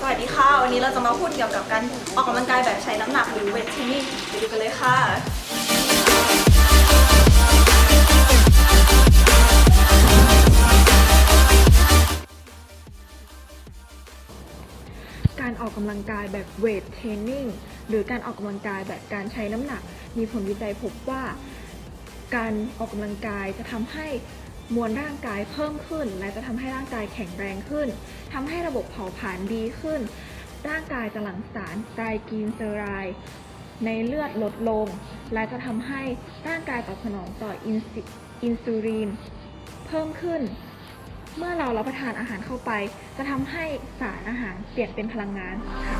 สวัสดีค่ะ วันนี้เราจะมาพูดเกี่ยวกับการออกกำลังกายแบบใช้น้ำหนักหรือเวทเทรนนิ่งไปดูกันเลยค่ะ การออกกำลังกายแบบเวทเทรนนิ่งหรือการออกกำลังกายแบบการใช้น้ำหนัก มีผลวิจัยพบว่า การออกกำลังกายจะทำให้ มวลร่างกายเพิ่มขึ้น และจะทำให้ร่างกายแข็งแรงขึ้นทำให้ระบบเผาผลาญดีขึ้น ร่างกายจะหลั่งสารไตรกลีนเซอไรด์ในเลือดลดลง และจะทำให้ร่างกายตอบสนองต่ออินซิอินซูลินเพิ่มขึ้น เมื่อเรารับประทานอาหารเข้าไป จะทำให้สารอาหารเปลี่ยนเป็นพลังงานค่ะ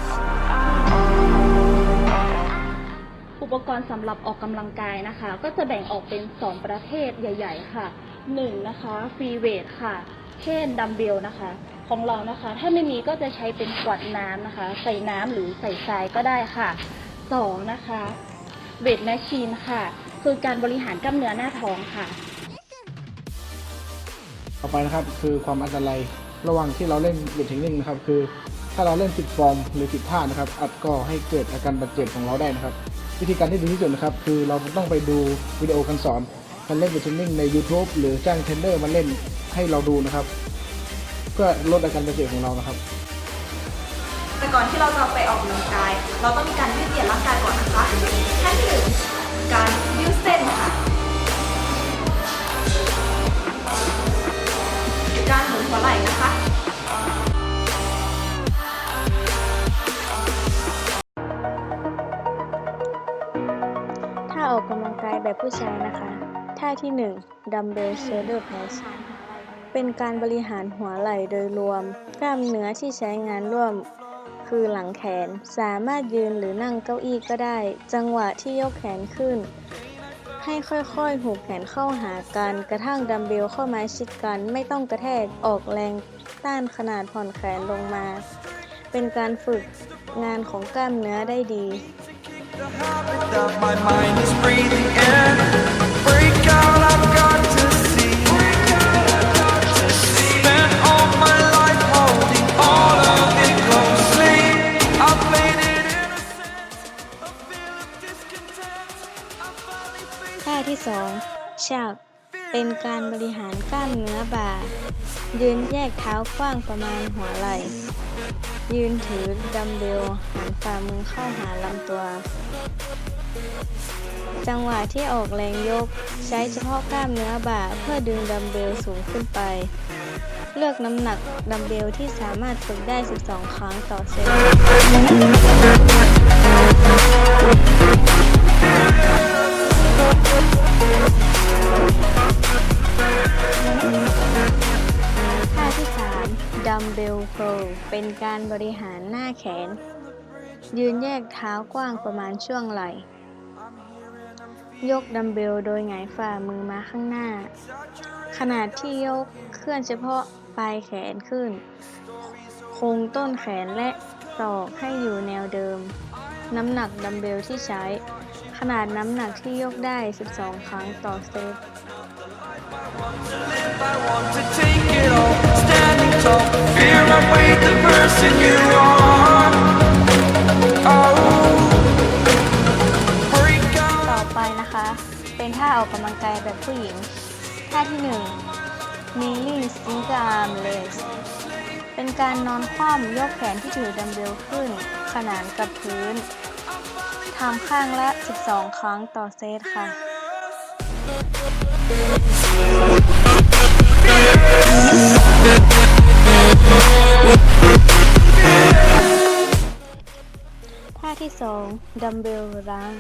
อุปกรณ์สำหรับออกกำลังกายนะคะ ก็จะแบ่งออกเป็น 2 ประเภทใหญ่ ๆ ค่ะ 1 นะคะฟรีเวทค่ะ เช่นดัมเบลนะคะ ของเรานะคะ ถ้าไม่มีก็จะใช้เป็นขวดน้ำนะคะ ใส่น้ำหรือใส่ทรายก็ได้ค่ะ 2 นะคะเวทแมชชีนค่ะ คือการบริหารกล้ามเนื้อหน้าท้องค่ะ ต่อไปนะครับคือความอันตรายระหว่างที่เราเล่นเวทเทรนนิ่งนะครับ คือถ้าเราเล่นผิดฟอร์มหรือผิดท่านะครับอาจก็ให้เกิดอาการบาดเจ็บของเราได้นะครับ วิธีการที่ดีที่สุดนะครับ คือเราต้องไปดูวิดีโอการสอน การเล่นเวทเทรนนิ่งใน YouTube หรือจ้างเทรนเนอร์มาเล่นให้เราดูนะครับ เพื่อลดอาการบาดเจ็บของเรานะครับแต่ก่อนที่เราจะไปออกกำลังกาย เราต้องมีการยืดเหยียดร่างกายก่อนนะคะขั้นที่หนึ่งการยืดเส้นค่ะ การหมุนหัวไหล่นะคะ ท่าที่ 1 ดัมเบลเชเดอร์เพสเป็นการบริหารหัวไหล่โดยรวม กล้ามเนื้อที่ใช้งานร่วม คือหลังแขน สามารถยืนหรือนั่งเก้าอี้ก็ได้ จังหวะที่ยกแขนขึ้น ให้ค่อยๆหุบแขนเข้าหากัน กระทั่งดัมเบลเข้ามาชิดกัน ไม่ต้องกระแทก ออกแรงต้านขนาดผ่อนแขนลงมา เป็นการฝึกงานของกล้ามเนื้อได้ดี my mind is breathing in. Break out, I've got to see. Spent all my life holding all of it closely. I played it innocent, a feel of discontent. I finally faced ท่าที่สองฉากเป็นการบริหารกล้ามเนื้อบ่า ยืนแยกเท้ากว้างประมาณหัวไหล่ ยืนถือดัมเบลหันฝ่ามือเข้าหาลำตัว จังหวะที่ออกแรงยก ใช้เฉพาะกล้ามเนื้อบ่าเพื่อดึงดัมเบลสูงขึ้นไป เลือกน้ำหนักดัมเบลที่สามารถฝึกได้ 12 ครั้งต่อเซตท่าที่3ดัมเบลโครเป็นการบริหารหน้าแขน ยืนแยกเท้ากว้างประมาณช่วงไหล่ ยกดัมเบลโดยหงายฝ่ามือมาข้างหน้าขนาดที่ยกเคลื่อนเฉพาะปลายแขนขึ้น คงต้นแขนและศอกให้อยู่แนวเดิม น้ำหนักดัมเบลที่ใช้ ขนาดน้ำหนักที่ยกได้ 12 ครั้งต่อเซต standing tall. Fear I weighed the person you are. เป็นท่าออกกำลังกายแบบผู้หญิง ท่าที่ 1 kneeling single arm raise เป็นการนอนคว่ำยกแขนที่ถือดัมเบลขึ้น ขนานกับพื้นทำข้างละ 12 ครั้งต่อเซตค่ะ ท่าที่ 2 ดัมเบลรั้ง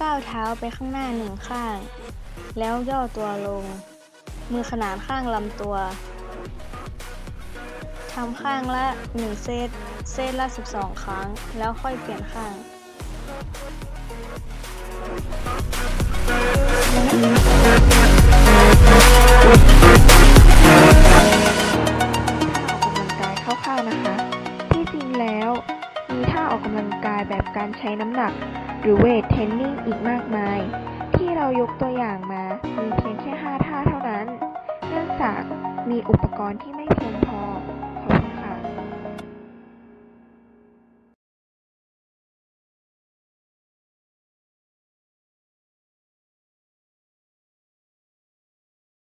ก้าวเท้าไปข้างหน้าหนึ่งข้าง แล้วย่อตัวลง มือขนานข้างลำตัวทำข้างละ 1 เซต เซตละ 12 ครั้ง แล้วค่อยเปลี่ยนข้างำลังกายแบบการใช้น้ำหนัก หรือเวทเทรนนิ่งอีกมากมาย ที่เรายกตัวอย่างมามีเพียงแค่ 5 ท่าเท่านั้น เนื่องจากมีอุปกรณ์ที่ไม่เพียงพอ